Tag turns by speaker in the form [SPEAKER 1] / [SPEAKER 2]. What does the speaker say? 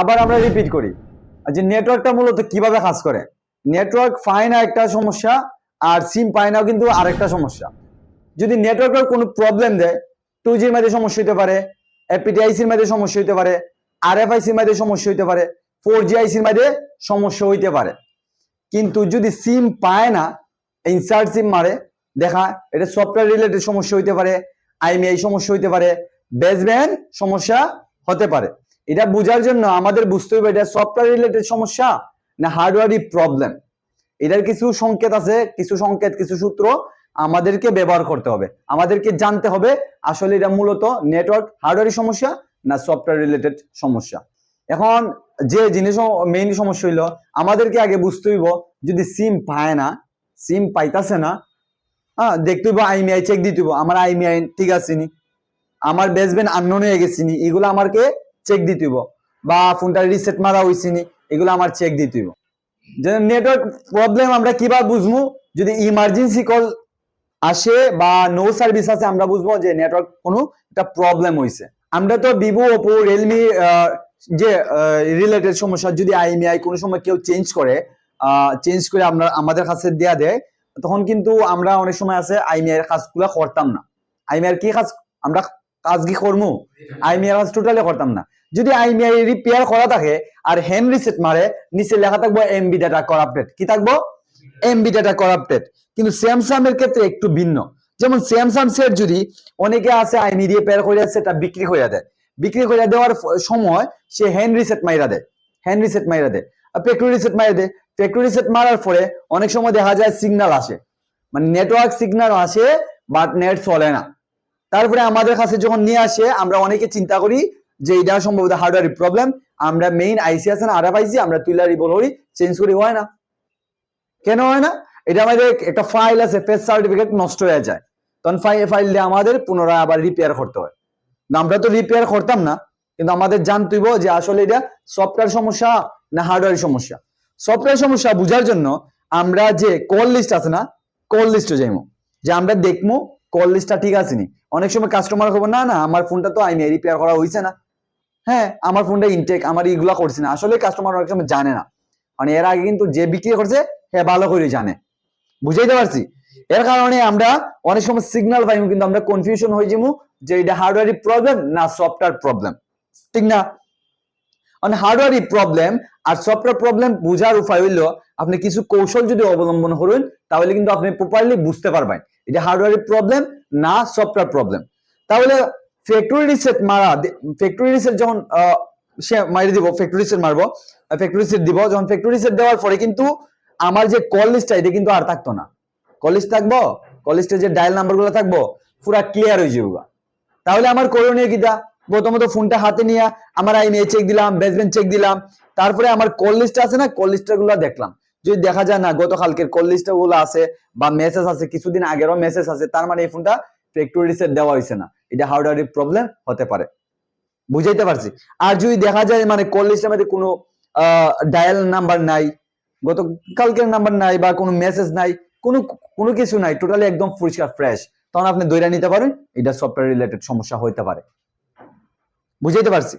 [SPEAKER 1] আবার আমরা রিপিট করি। যে নেটওয়ার্কটা মূলত কীভাবে কাজ করে? নেটওয়ার্ক পায় না একটা সমস্যা, আর সিম পায় না কিন্তু আরেকটা সমস্যা। যদি নেটওয়ার্কের কোনো প্রবলেম দেয় টু জির মধ্যে সমস্যা হতে পারে এপিটিআইসির মধ্যে সমস্যা হতে পারে আর এফ আইসির মধ্যে সমস্যা হতে পারে ফোর জি আইসির মধ্যে সমস্যা হইতে পারে। কিন্তু যদি সিম পায় না ইনসার্ট সিম মারে, দেখা, এটা সফটওয়্যার রিলেটেড সমস্যা হইতে পারে আইমিআই সমস্যা হইতে পারে বেসব্যান্ড সমস্যা হতে পারে। এটা বোঝার জন্য আমাদের বুঝতে হবে এটা সফটওয়্যার রিলেটেড সমস্যা না হার্ডওয়্যারই প্রবলেম এটার কিছু সংকেত আছে, কিছু সংকেত, কিছু সূত্র আমাদেরকে ব্যবহার করতে হবে। আমাদেরকে জানতে হবে আসলে এটা মূলত নেটওয়ার্ক হার্ডওয়্যারের সমস্যা না সফটওয়্যার রিলেটেড সমস্যা। এখন যে জিনিস মেইন সমস্যা হইল, আমাদেরকে আগে বুঝতে হইব, যদি সিম পায় না সিম পাইতাছে না হ্যাঁ দেখতে হইব আইমিআই চেক দিতে হইব, আমার আইমিআই ঠিক আছে নি, আমার বেসবেন আননোন হয়ে গেছি নি, এগুলো আমাকে চেক দিতে হইব বা ফোনটা রিসেট মারা হয়েছি নি এগুলো আমার চেক দিতে হইব যে নেটওয়ার্ক প্রবলেম আমরা কীভাবে বুঝব যদি ইমার্জেন্সি কল আসে বা নো সার্ভিস আছে, আমরা বুঝব যে নেটওয়ার্ক কোনো একটা প্রবলেম হয়েছে আমরা তো ভিভো ওপো রিয়েলমি যে রিলেটেড সমস্যা, যদি আইএমআই কোনো সময় কেউ চেঞ্জ করে চেঞ্জ করে আমরা, আমাদের কাছে দেয়া দেয়, তখন কিন্তু আমরা অনেক সময় আছে আইএমআই এর কাজগুলো করতাম না। আইএমআই এর কি কাজ? আমরা কাজ কি করব আইএমআই এর কাজ টোটালি করতাম না। যদি আইএমআই রিপেয়ার করা থাকে, আর হ্যান্ড রিসেট মারে, নিচে লেখা থাকব এমবি ডাটা করাপ্টেড কি থাকব? এমবি ডাটা করাপ্টেড কিন্তু স্যামসাং এর ক্ষেত্রে একটু ভিন্ন। যেমন স্যামসাং সেট যদি অনেকে আছে আইমি রিপেয়ার করে সেটা বিক্রি করে দেয়। বিক্রি করে দেওয়ার সময় সে হ্যান্ড রিসেট মাইরা দেয়। হ্যান্ড রিসেট মাইরা দেয়। ফ্যাক্টরি রিসেট মাইরা দেয়। ফ্যাক্টরি রিসেট মারার পরে অনেক সময় দেখা যায় সিগন্যাল আসে। মানে নেটওয়ার্ক সিগন্যাল আসে বাট নেট চলে না। তারপরে আমাদের কাছে যখন নিয়ে আসে আমরা অনেকে চিন্তা করি যে এটা সম্ভবত হার্ডওয়্যার প্রবলেম আমরা মেইন আইসি আছে না আরএফ আইসি আমরা তুইলা রিবল চেঞ্জ করি হয় না। কেন হয় না? এটা আমাদের একটা ফাইল আছে ফেস সার্টিফিকেট নষ্ট হয়ে যায়। তখন ফাইল ফাইল দিয়ে আমাদের পুনরায় আবার রিপেয়ার করতে হয়। না, আমরা তো রিপেয়ার করতাম না কিন্তু আমাদের জানতে হইব যে আসলে এটা সফটওয়্যার সমস্যা না হার্ডওয়্যার সমস্যা। সফটওয়্যার সমস্যা বোঝার জন্য আমরা যে কল লিস্ট আছে না কল লিস্টে যাইমো। যে আমরা দেখব কল লিস্টটা ঠিক আছে নি অনেক সময় কাস্টমার খবর না না, আমার ফোনটা তো আইনি রিপেয়ার করা হয়েছে না। হ্যাঁ আমার ফোনটা ইনটেক আমার এগুলা করছে না। আসলে কাস্টমার অনেক সময় জানে না। মানে এর আগে কিন্তু যে বিক্রি করছে হ্যাঁ ভালো করে জানে। বুঝাইতে পারছি? এর কারণে আমরা অনেক সময় সিগন্যাল পাইমু, কিন্তু আমরা কনফিউশন হয়ে যাব যে এটা হার্ডওয়্যারি প্রবলেম না সফটওয়্যার প্রবলেম ঠিক না? মানে হার্ডওয়্যারি প্রবলেম আর সফটওয়্যার প্রবলেম বোঝার উপায় হইল আপনি কিছু কৌশল যদি অবলম্বন করুন, তাহলে কিন্তু আপনি প্রপারলি বুঝতে পারবেন। এটা হার্ডওয়্যারি প্রবলেম না সফটওয়্যার প্রবলেম তাহলে ফ্যাক্টরি রিসেট মারা ফ্যাক্টরি রিসেট যখন সে মারি দিব ফ্যাক্টরি রিসেট মারবো ফ্যাক্টরি রিসেট দিব, যখন ফ্যাক্টরি রিসেট দেওয়ার পরে কিন্তু আমার যে কল লিস্টটা এটা কিন্তু আর থাকতো না। কল লিস্ট থাকব কল লিস্টে যে ডায়াল নাম্বারগুলো থাকব, পুরা ক্লিয়ার হয়ে যাবে তাহলে আমার করণীয় কিটা প্রথমত ফোনটা হাতে নিয়ে আমার আইমিআই চেক দিলাম বেসবেন চেক দিলাম, তারপরে আমার কল লিস্ট আছে না কল লিস্টগুলো দেখলাম। যদি দেখা যায় না, গতকালকের কল লিস্টগুলো আছে বা মেসেজ আছে, কিছুদিন আগেরও মেসেজ আছে, তার মানে এই ফোনটা ফ্যাক্টরি রিসেট দেওয়া হয়েছে না। এটা হার্ডওয়্যারের প্রবলেম হতে পারে। বুঝাইতে পারছি? আর যদি দেখা যায় মানে কল লিস্টের মধ্যে কোনো ডায়াল নাম্বার নাই, গতকালকের নাম্বার নাই বা কোনো মেসেজ নাই, কোনো কোনো কিছু নাই টোটালি একদম পরিষ্কার ফ্রেশ তখন আপনি দইরা নিতে পারেন। এটা সফটওয়্যার রিলেটেড সমস্যা হইতে পারে। বুঝাইতে পারছি।